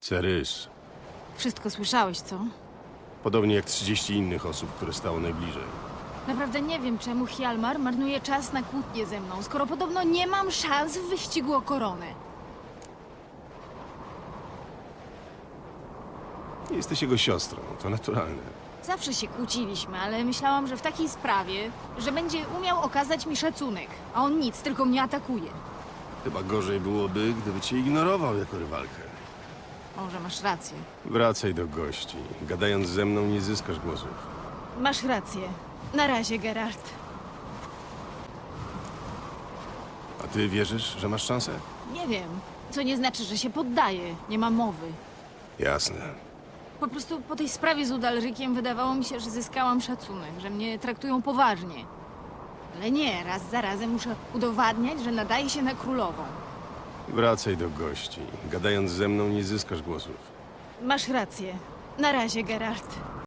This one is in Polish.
Cerys. Wszystko słyszałeś, co? Podobnie jak 30 innych osób, które stało najbliżej. Naprawdę nie wiem, czemu Hjalmar marnuje czas na kłótnie ze mną, skoro podobno nie mam szans w wyścigu o koronę. Jesteś jego siostrą, to naturalne. Zawsze się kłóciliśmy, ale myślałam, że w takiej sprawie, że będzie umiał okazać mi szacunek, a on nic, tylko mnie atakuje. Chyba gorzej byłoby, gdyby cię ignorował jako rywalkę. Może masz rację. Wracaj do gości. Gadając ze mną nie zyskasz głosów. Masz rację. Na razie, Geralt. A ty wierzysz, że masz szansę? Nie wiem, co nie znaczy, że się poddaję. Nie ma mowy. Jasne. Po prostu po tej sprawie z Udalrykiem wydawało mi się, że zyskałam szacunek, że mnie traktują poważnie. Ale nie, raz za razem muszę udowadniać, że nadaje się na królową. Wracaj do gości. Gadając ze mną nie zyskasz głosów. Masz rację. Na razie, Geralt.